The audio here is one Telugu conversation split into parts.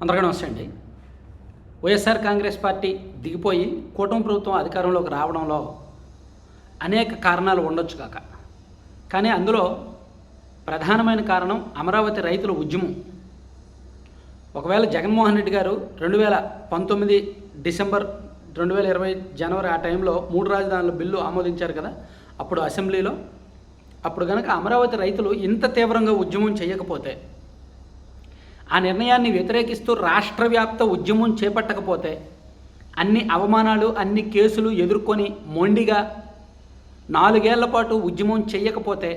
అందరికీ నమస్తే అండి. వైఎస్ఆర్ కాంగ్రెస్ పార్టీ దిగిపోయి కూటమి ప్రభుత్వం అధికారంలోకి రావడంలో అనేక కారణాలు ఉండొచ్చు కాక. కానీ అందులో ప్రధానమైన కారణం అమరావతి రైతుల ఉద్యమం. ఒకవేళ జగన్మోహన్ రెడ్డి గారు రెండు వేల పంతొమ్మిది డిసెంబర్ రెండు వేల ఇరవై జనవరి ఆ టైంలో మూడు రాజధానుల బిల్లు ఆమోదించారు కదా అప్పుడు అసెంబ్లీలో. అప్పుడు కనుక అమరావతి రైతులు ఇంత తీవ్రంగా ఉద్యమం చేయకపోతే ఆ నిర్ణయాన్ని వ్యతిరేకిస్తూ రాష్ట్ర వ్యాప్త ఉద్యమం చేపట్టకపోతే అన్ని అవమానాలు అన్ని కేసులు ఎదుర్కొని మొండిగా నాలుగేళ్ళ పాటు ఉద్యమం చేయకపోతే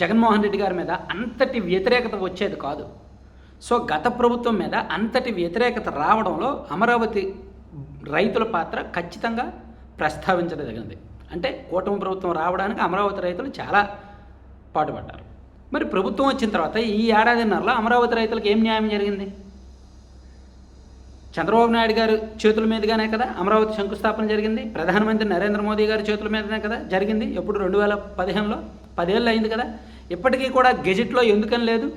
జగన్మోహన్ రెడ్డి గారి మీద అంతటి వ్యతిరేకత వచ్చేది కాదు. సో గత ప్రభుత్వం మీద అంతటి వ్యతిరేకత రావడంలో అమరావతి రైతుల పాత్ర ఖచ్చితంగా ప్రస్తావించదగినది. అంటే కూటమి ప్రభుత్వం రావడానికి అమరావతి రైతులు చాలా పాటుపడ్డారు. మరి ప్రభుత్వం వచ్చిన తర్వాత ఈ ఏడాదిన్నరలో అమరావతి రైతులకు ఏం న్యాయం జరిగింది? చంద్రబాబు నాయుడు గారు చేతుల మీదుగానే కదా అమరావతి శంకుస్థాపన జరిగింది. ప్రధానమంత్రి నరేంద్ర మోదీ గారి చేతుల మీదనే కదా జరిగింది. ఎప్పుడు రెండు వేల పదిహేనులో పదేళ్ళు అయింది కదా. ఇప్పటికీ కూడా గెజిట్లో ఎందుకని లేదు?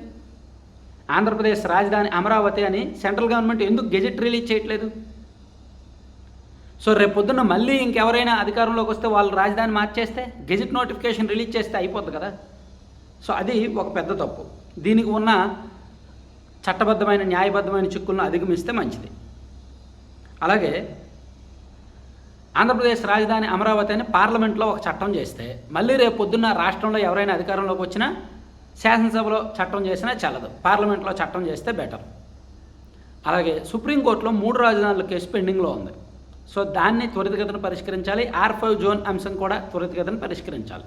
ఆంధ్రప్రదేశ్ రాజధాని అమరావతి అని సెంట్రల్ గవర్నమెంట్ ఎందుకు గెజెట్ రిలీజ్ చేయట్లేదు? సో రేపు పొద్దున్న మళ్ళీ ఇంకెవరైనా అధికారంలోకి వస్తే వాళ్ళు రాజధాని మార్చేస్తే గెజిట్ నోటిఫికేషన్ రిలీజ్ చేస్తే అయిపోద్ది కదా. సో అది ఒక పెద్ద తప్పు. దీనికి ఉన్న చట్టబద్ధమైన న్యాయబద్ధమైన చిక్కులను అధిగమిస్తే మంచిది. అలాగే ఆంధ్రప్రదేశ్ రాజధాని అమరావతి అని పార్లమెంట్లో ఒక చట్టం చేస్తే మళ్ళీ రేపు పొద్దున్న రాష్ట్రంలో ఎవరైనా అధికారంలోకి వచ్చినా శాసనసభలో చట్టం చేసినా చల్లదు. పార్లమెంట్లో చట్టం చేస్తే బెటర్. అలాగే సుప్రీంకోర్టులో మూడు రాజధానుల కేసు పెండింగ్లో ఉంది. సో దాన్ని త్వరితగతిన పరిష్కరించాలి. ఆర్ ఫైవ్ జోన్ అంశం కూడా త్వరితగతిన పరిష్కరించాలి.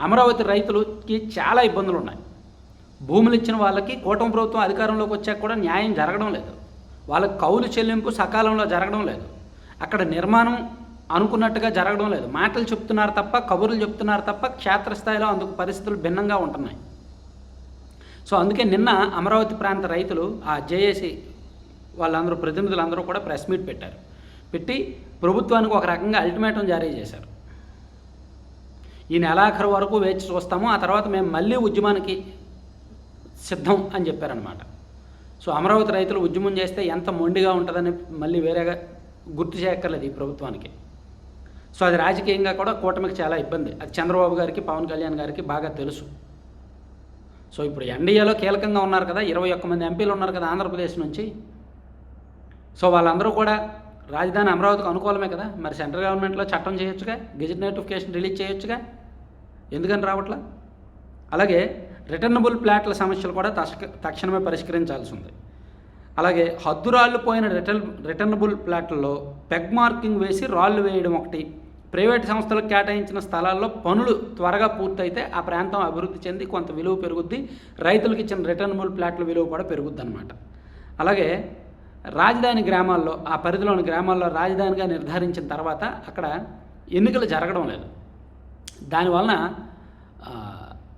అమరావతి రైతులకి చాలా ఇబ్బందులు ఉన్నాయి. భూములు ఇచ్చిన వాళ్ళకి కూటమి ప్రభుత్వం అధికారంలోకి వచ్చాక కూడా న్యాయం జరగడం లేదు. వాళ్ళ కౌలు చెల్లింపు సకాలంలో జరగడం లేదు. అక్కడ నిర్మాణం అనుకున్నట్టుగా జరగడం లేదు. మాటలు చెప్తున్నారు తప్ప కబుర్లు చెప్తున్నారు తప్ప క్షేత్రస్థాయిలో అందుకు పరిస్థితులు భిన్నంగా ఉంటున్నాయి. సో అందుకే నిన్న అమరావతి ప్రాంత రైతులు ఆ జేఏసీ వాళ్ళందరూ ప్రతినిధులందరూ కూడా ప్రెస్ మీట్ పెట్టారు. పెట్టి ప్రభుత్వానికి ఒక రకంగా అల్టిమేటం జారీ చేశారు. ఈ నెలాఖరు వరకు వేచి చూస్తాము ఆ తర్వాత మేము మళ్ళీ ఉద్యమానికి సిద్ధం అని చెప్పారనమాట సో అమరావతి రైతులు ఉద్యమం చేస్తే ఎంత మొండిగా ఉంటుందని మళ్ళీ వేరేగా గుర్తు చేయక్కర్లేదు ఈ ప్రభుత్వానికి. సో అది రాజకీయంగా కూడా కూటమికి చాలా ఇబ్బంది. అది చంద్రబాబు గారికి పవన్ కళ్యాణ్ గారికి బాగా తెలుసు. సో ఇప్పుడు ఎన్డీఏలో కీలకంగా ఉన్నారు కదా ఇరవై ఒక్క మంది ఎంపీలు ఉన్నారు కదా ఆంధ్రప్రదేశ్ నుంచి. సో వాళ్ళందరూ కూడా రాజధాని అమరావతికి అనుకూలమే కదా? మరి సెంట్రల్ గవర్నమెంట్లో చట్టం చేయొచ్చుగా? గెజిట్ నోటిఫికేషన్ రిలీజ్ చేయొచ్చుగా? ఎందుకని రావట్లా? అలాగే రిటర్నబుల్ ప్లాట్ల సమస్యలు కూడా తక్ష తక్షణమే పరిష్కరించాల్సి ఉంది. అలాగే హద్దు రాళ్ళు పోయిన రిటర్న్ రిటర్నబుల్ ప్లాట్లలో పెగ్ మార్కింగ్ వేసి రాళ్ళు వేయడం ఒకటి ప్రైవేట్ సంస్థలకు కేటాయించిన స్థలాల్లో పనులు త్వరగా పూర్తయితే ఆ ప్రాంతం అభివృద్ధి చెంది కొంత విలువ పెరుగుద్ది రైతులకు ఇచ్చిన రిటర్నబుల్ ప్లాట్ల విలువ కూడా పెరుగుద్ది అనమాట అలాగే రాజధాని గ్రామాల్లో ఆ పరిధిలోని గ్రామాల్లో రాజధానిగా నిర్ధారించిన తర్వాత అక్కడ ఎన్నికలు జరగడం లేదు. దానివలన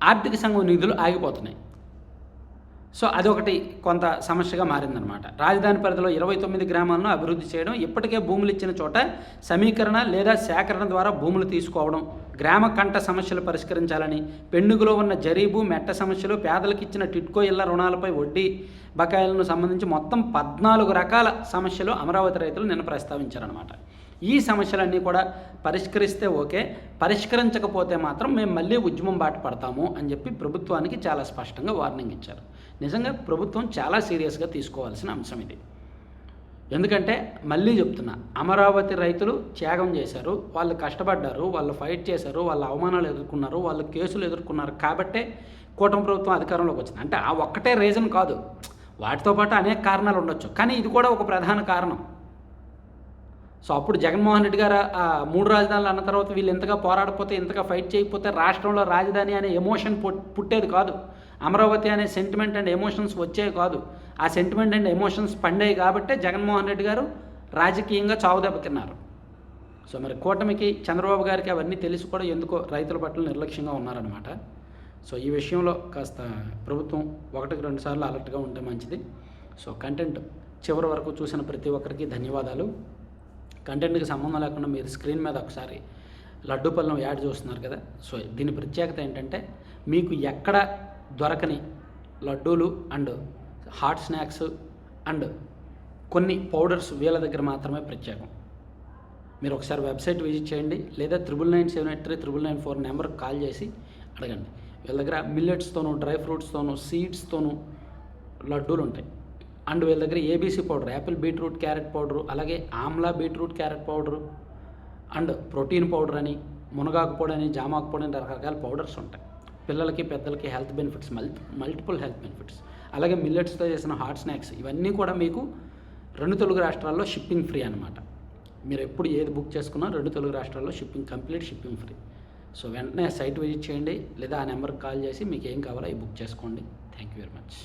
ఆర్థిక సంఘం నిధులు ఆగిపోతున్నాయి. సో అదొకటి కొంత సమస్యగా మారిందనమాట. రాజధాని పరిధిలో ఇరవై తొమ్మిది గ్రామాలను అభివృద్ధి చేయడం ఇప్పటికే భూములు ఇచ్చిన చోట సమీకరణ లేదా సేకరణ ద్వారా భూములు తీసుకోవడం గ్రామ కంట సమస్యలు పరిష్కరించాలని పెండుగులో ఉన్న జరీబు మెట్ట సమస్యలు పేదలకు ఇచ్చిన టిట్కో ఇళ్ళ రుణాలపై వడ్డీ బకాయిలను సంబంధించి మొత్తం పద్నాలుగు రకాల సమస్యలు అమరావతి రైతులు నిన్న ప్రస్తావించారనమాట. ఈ సమస్యలన్నీ కూడా పరిష్కరిస్తే ఓకే పరిష్కరించకపోతే మాత్రం మేము మళ్ళీ ఉద్యమం బాట పడతాము అని చెప్పి ప్రభుత్వానికి చాలా స్పష్టంగా వార్నింగ్ ఇచ్చారు. నిజంగా ప్రభుత్వం చాలా సీరియస్గా తీసుకోవాల్సిన అంశం ఇది. ఎందుకంటే మళ్ళీ చెప్తున్నా అమరావతి రైతులు త్యాగం చేశారు వాళ్ళు కష్టపడ్డారు వాళ్ళు ఫైట్ చేశారు వాళ్ళ అవమానాలు ఎదుర్కొన్నారు వాళ్ళు కేసులు ఎదుర్కొన్నారు కాబట్టే కూటమి ప్రభుత్వం అధికారంలోకి వచ్చింది. అంటే ఆ ఒక్కటే రీజన్ కాదు. వాటితో పాటు అనేక కారణాలు ఉండొచ్చు. కానీ ఇది కూడా ఒక ప్రధాన కారణం. సో అప్పుడు జగన్మోహన్ రెడ్డి గారు ఆ మూడు రాజధానులు అన్న తర్వాత వీళ్ళు ఇంతగా పోరాడపోతే ఇంతగా ఫైట్ చేయకపోతే రాష్ట్రంలో రాజధాని అనే ఎమోషన్ పుట్- పుట్టేది కాదు. అమరావతి అనే సెంటిమెంట్ అండ్ ఎమోషన్స్ వచ్చేవి కాదు. ఆ సెంటిమెంట్ అండ్ ఎమోషన్స్ పండేవి కాబట్టే జగన్మోహన్ రెడ్డి గారు రాజకీయంగా చావు దెబ్బతిన్నారు సో మరి కూటమికి చంద్రబాబు గారికి అవన్నీ తెలిసి కూడా ఎందుకో రైతుల పట్ల నిర్లక్ష్యంగా ఉన్నారనమాట సో ఈ విషయంలో కాస్త ప్రభుత్వం ఒకటికి రెండు సార్లు అలర్ట్గా ఉంటే మంచిది. సో కంటెంట్ చివరి వరకు చూసిన ప్రతి ఒక్కరికి ధన్యవాదాలు. కంటెంట్కి సంబంధం లేకుండా మీరు స్క్రీన్ మీద ఒకసారి లడ్డూ పళ్ళం యాడ్ చూస్తున్నారు కదా సో దీని ప్రత్యేకత ఏంటంటే మీకు ఎక్కడ దొరకని లడ్డూలు అండ్ హాట్ స్నాక్స్ అండ్ కొన్ని పౌడర్స్ వీళ్ళ దగ్గర మాత్రమే ప్రత్యేకం. మీరు ఒకసారి వెబ్సైట్ విజిట్ చేయండి లేదా triple nine seven eight three triple nine four నెంబర్కి కాల్ చేసి అడగండి. వీళ్ళ దగ్గర మిల్లెట్స్తోనూ డ్రై ఫ్రూట్స్తోనూ సీడ్స్తోనూ లడ్డూలు ఉంటాయి. అండ్ వీళ్ళ దగ్గర ABC powder apple beetroot carrot powder అలాగే amla beetroot carrot powder and protein powder అని మునగాకు పొడి అని జామాకు పొడి అని రకరకాల పౌడర్స్ ఉంటాయి. పిల్లలకి పెద్దలకి హెల్త్ బెనిఫిట్స్ మల్ మల్టిపుల్ హెల్త్ బెనిఫిట్స్. అలాగే మిల్లెట్స్తో చేసిన హాట్ స్నాక్స్ ఇవన్నీ కూడా మీకు రెండు తెలుగు రాష్ట్రాల్లో షిప్పింగ్ ఫ్రీ అనమాట మీరు ఎప్పుడు ఏది బుక్ చేసుకున్నా రెండు తెలుగు రాష్ట్రాల్లో shipping complete shipping free. So వెంటనే సైట్ విజిట్ చేయండి లేదా ఆ నెంబర్కి కాల్ చేసి మీకు ఏం కావాలో అవి బుక్ చేసుకోండి. Thank you very much.